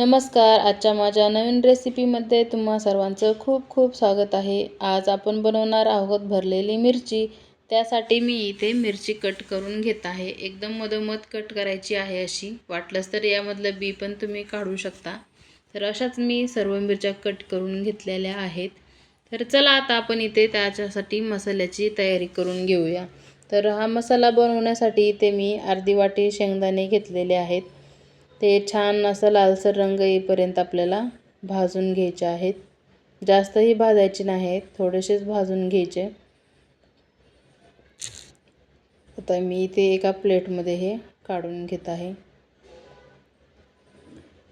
नमस्कार आजच्या माझ्या नवीन रेसिपीमध्ये तुम्हा सर्वांचं खूप खूप स्वागत आहे. आज आपण बनवणार आहोत भरलेली मिरची. त्यासाठी मी इथे मिरची कट करून घेत आहे. एकदम मधोमध कट करायची आहे अशी. वाटलंच तर यामधलं बी पण तुम्ही काढू शकता. तर अशाच मी सर्व मिरच्या कट करून घेतलेल्या आहेत. तर चला आता आपण इथे त्याच्यासाठी मसाल्याची तयारी करून घेऊया. तर हा मसाला बनवण्यासाठी इथे मी अर्धी वाटी शेंगदाणे घेतलेले आहेत. ते छान असं लालसर रंग येईपर्यंत आपल्याला भाजून घ्यायचे आहेत. जास्तही भाजायचे नाहीत थोडेसेच भाजून घ्यायचे. आता मी इथे एका प्लेटमध्ये हे काढून घेत आहे.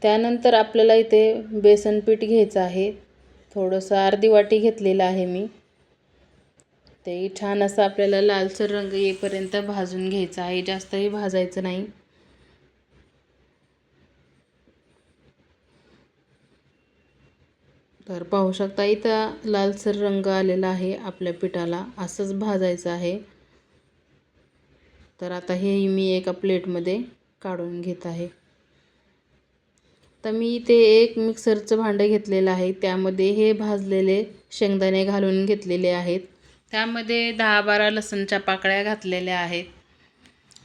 त्यानंतर आपल्याला इथे बेसन पीठ घ्यायचं आहे. थोडंसं अर्धी वाटी घेतलेलं आहे मी. ते छान असं आपल्याला लालसर रंग येईपर्यंत भाजून घ्यायचं आहे. जास्तही भाजायचं नाही. तर पाहू शकता इथं लालसर रंग आलेला आहे आपल्या पिठाला. असंच भाजायचं आहे. तर आता हे मी एका प्लेटमध्ये काढून घेत आहे. तर मी इथे एक मिक्सरचं भांडं घेतलेलं आहे. त्यामध्ये हे भाजलेले शेंगदाणे घालून घेतलेले आहेत. त्यामध्ये दहा बारा लसणच्या पाकळ्या घातलेल्या आहेत.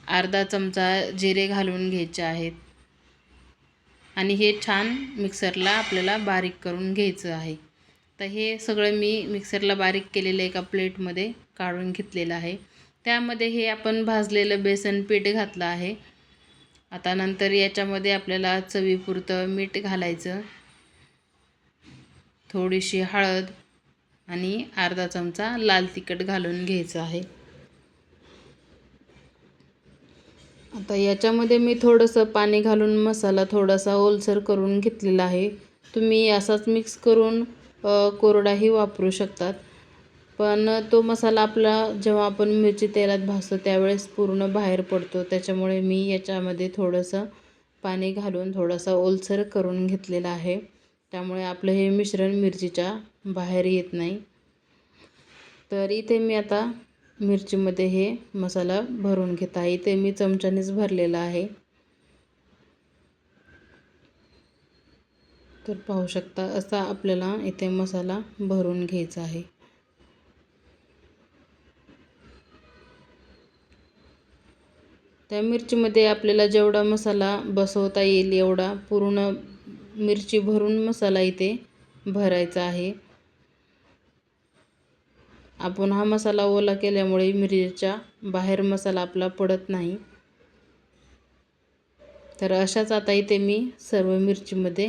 अर्धा चमचा जिरे घालून घ्यायचे आहेत. आणि हे छान मिक्सरला आपल्याला बारीक करून घ्यायचं आहे. तर हे सगळं मी मिक्सरला बारीक केलेलं एका प्लेटमध्ये काढून घेतलेलं आहे. त्यामध्ये हे आपण भाजलेलं बेसन पीठ घातलं आहे. आता नंतर याच्यामध्ये आपल्याला चवीपुरतं मीठ घालायचं. थोडीशी हळद आणि अर्धा चमचा लाल तिखट घालून घ्यायचं आहे. आता याच्यामध्ये मी थोडंसं पाणी घालून मसाला थोडासा ओलसर करून घेतलेला आहे. तुम्ही असाच मिक्स करून कोरडाही वापरू शकतात. पण तो मसाला आपला जेव्हा आपण मिरची तेलात भासतो त्यावेळेस पूर्ण बाहेर पडतो. त्याच्यामुळे मी याच्यामध्ये थोडंसं पाणी घालून थोडासा ओलसर करून घेतलेला आहे. त्यामुळे आपलं हे मिश्रण मिरचीच्या बाहेर येत नाही. तर इथे मी आता मिरचीमध्ये हे मसाला भरून घेत आहे. ते मी चमच्यानेच भरलेला आहे. तर पाहू शकता असा आपल्याला इथे मसाला भरून घ्यायचा आहे. त्या मिरचीमध्ये आपल्याला जेवढा मसाला बसवता येईल एवढा पूर्ण मिरची भरून मसाला इथे भरायचा आहे. आपण हा मसाला ओला केल्यामुळे मिरचीच्या बाहेर मसाला आपला पडत नाही. तर अशाच आता इथे मी सर्व मिरचीमध्ये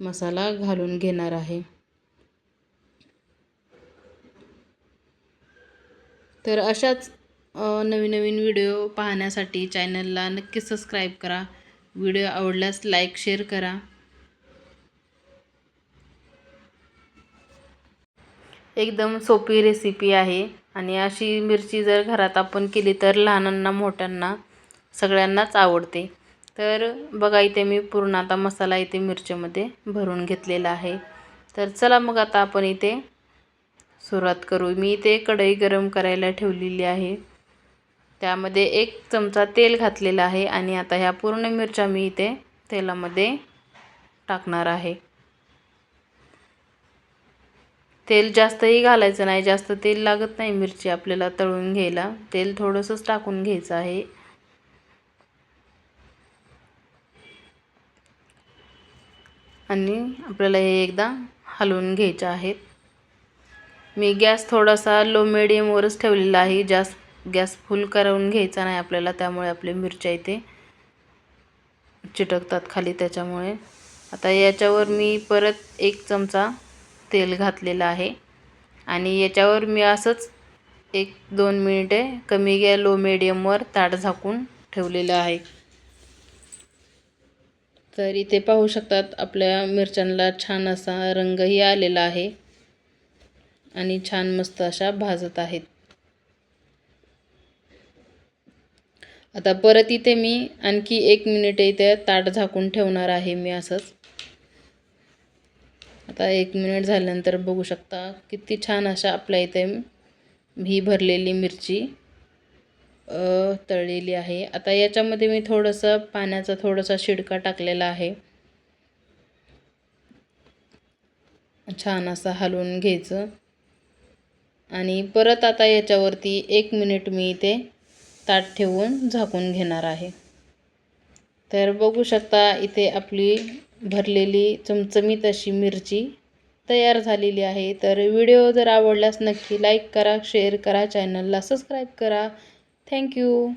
मसाला घालून घेणार आहे. तर अशाच नवीन नवीन व्हिडिओ पाहण्यासाठी चॅनलला नक्की सबस्क्राईब करा. व्हिडिओ आवडल्यास लाईक शेअर करा. एकदम सोपी रेसिपी आहे. आणि अशी मिरची जर घरात आपण केली तर लहानांना मोठ्यांना सगळ्यांनाच आवडते. तर बघा इथे मी पूर्ण आता मसाला इथे मिरच्यामध्ये भरून घेतलेला आहे. तर चला मग आता आपण इथे सुरुवात करू. मी इथे कढई गरम करायला ठेवलेली आहे. त्यामध्ये एक चमचा तेल घातलेला आहे. आणि आता ह्या पूर्ण मिरच्या मी इथे तेलामध्ये टाकणार आहे. तेल जास्तही घालायचं नाही जास्त तेल लागत नाही मिरची आपल्याला तळून घ्यायला. तेल थोडंसंच टाकून घ्यायचं आहे. आणि आपल्याला हे एकदा हलवून घ्यायचे आहेत. मी गॅस थोडासा लो मिडियमवरच ठेवलेला आहे. जास्त गॅस फुल करून घ्यायचा नाही आपल्याला त्यामुळे आपले मिरच्या इथे चिटकतात खाली त्याच्यामुळे. आता याच्यावर मी परत एक चमचा तेल घातलेलं आहे. आणि याच्यावर मी असंच एक दोन मिनिटे कमी गॅ लो मिडियमवर ताट झाकून ठेवलेलं आहे. तर इथे पाहू शकतात आपल्या मिरच्यांना छान असा रंगही आलेला आहे आणि छान मस्त अशा भाजत आहेत. आता परत इथे मी आणखी एक मिनिट इथे ताट झाकून ठेवणार आहे मी असंच. आता एक मिनिट झाल्यानंतर बघू शकता किती छान अशा आपल्या इथे ही भरलेली मिरची तळलेली आहे. आता याच्यामध्ये मी थोडंसं पाण्याचा थोडासा शिडका टाकलेला आहे. छान असं हलवून घ्यायचं. आणि परत आता याच्यावरती एक मिनिट मी इथे ताट ठेवून झाकून घेणार आहे. तर बघू शकता इथे आपली भरलेली चमचमीत अशी मिरची तयार झालेली आहे. तर व्हिडिओ जर आवडल्यास नक्की लाईक करा शेअर करा चॅनलला सबस्क्राईब करा. थँक्यू